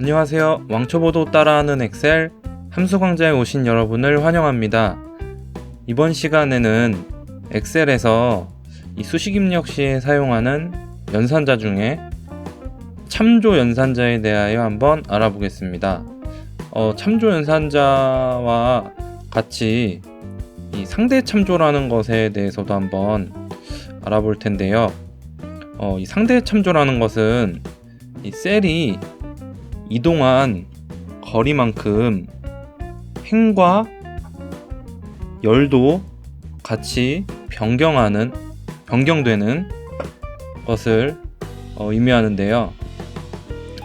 안녕하세요. 왕초보도 따라하는 엑셀 함수 강좌에 오신 여러분을 환영합니다. 이번 시간에는 엑셀에서 이 수식 입력 시에 사용하는 연산자 중에 참조 연산자에 대하여 한번 알아보겠습니다. 어, 참조 연산자와 같이 이 상대 참조라는 것에 대해서도 한번 알아볼 텐데요. 어, 이 상대 참조라는 것은 이 셀이 이동한 거리만큼 행과 열도 같이 변경하는 변경되는 것을 어, 의미하는데요.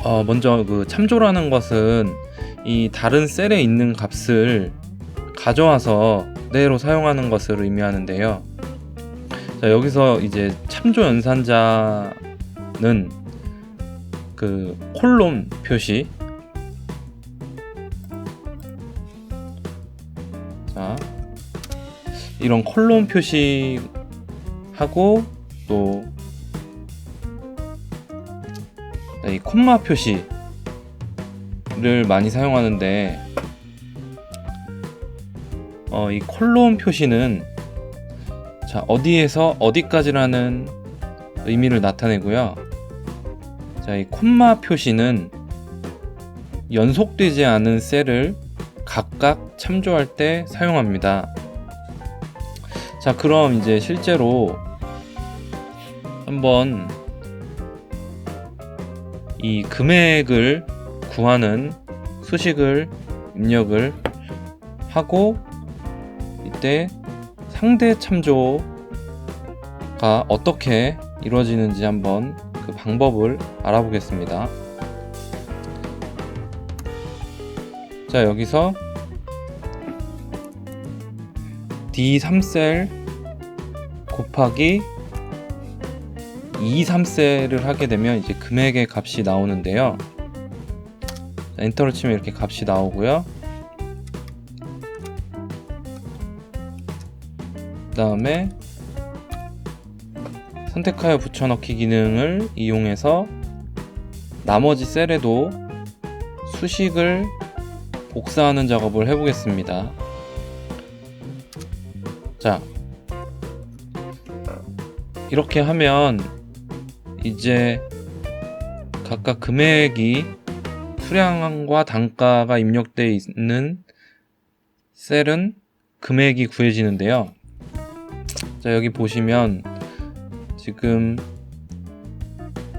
어, 먼저 그 참조라는 것은 이 다른 셀에 있는 값을 가져와서 그대로 사용하는 것을 의미하는데요. 자, 여기서 이제 참조 연산자는 그 콜론 표시 자 이런 콜론 표시 하고 또 이 콤마 표시를 많이 사용하는데 어, 이 콜론 표시는 자 어디에서 어디까지라는 의미를 나타내고요. 자, 이 콤마 표시는 연속되지 않은 셀을 각각 참조할 때 사용합니다. 자, 그럼 이제 실제로 한번 이 금액을 구하는 수식을 입력을 하고 이때 상대 참조가 어떻게 이루어지는지 한번 그 방법을 알아보겠습니다. 자, 여기서 D3셀 곱하기 23셀을 하게 되면 이제 금액의 값이 나오는데요. 자, 엔터를 치면 이렇게 값이 나오고요. 그 다음에 선택하여 붙여넣기 기능을 이용해서 나머지 셀에도 수식을 복사하는 작업을 해보겠습니다. 자, 이렇게 하면 이제 각각 금액이 수량과 단가가 입력되어 있는 셀은 금액이 구해지는데요. 자, 여기 보시면 지금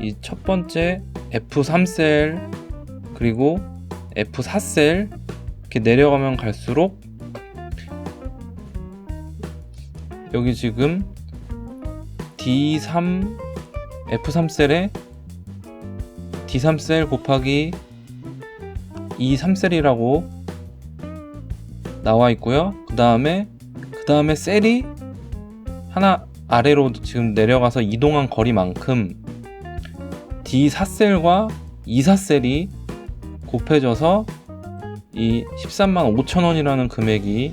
이 첫 번째 F3셀 그리고 F4셀 이렇게 내려가면 갈수록 여기 지금 D3 F3셀에 D3셀 곱하기 E3셀이라고 나와 있고요. 그 다음에 그 다음에 셀이 하나 아래로 지금 내려가서 이동한 거리만큼 D4셀과 2사셀이 곱해져서 이 13만 5천 원이라는 금액이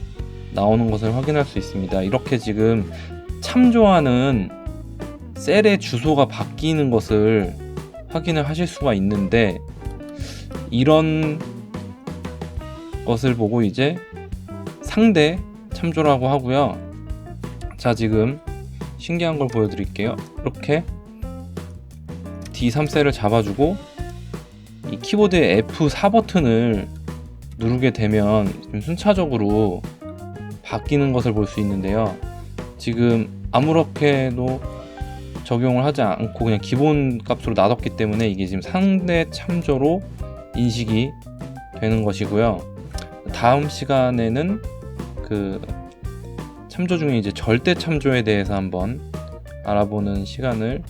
나오는 것을 확인할 수 있습니다. 이렇게 지금 참조하는 셀의 주소가 바뀌는 것을 확인을 하실 수가 있는데 이런 것을 보고 이제 상대 참조라고 하고요. 자, 지금 신기한 걸 보여드릴게요. 이렇게 D3셀을 잡아주고 이 키보드의 F4 버튼을 누르게 되면 순차적으로 바뀌는 것을 볼 수 있는데요. 지금 아무렇게도 적용을 하지 않고 그냥 기본 값으로 놔뒀기 때문에 이게 지금 상대 참조로 인식이 되는 것이고요. 다음 시간에는 그 참조 중에 이제 절대 참조에 대해서 한번 알아보는 시간을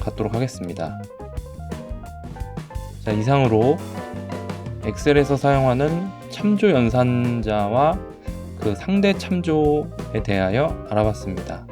갖도록 하겠습니다. 자, 이상으로 엑셀에서 사용하는 참조 연산자와 그 상대 참조에 대하여 알아봤습니다.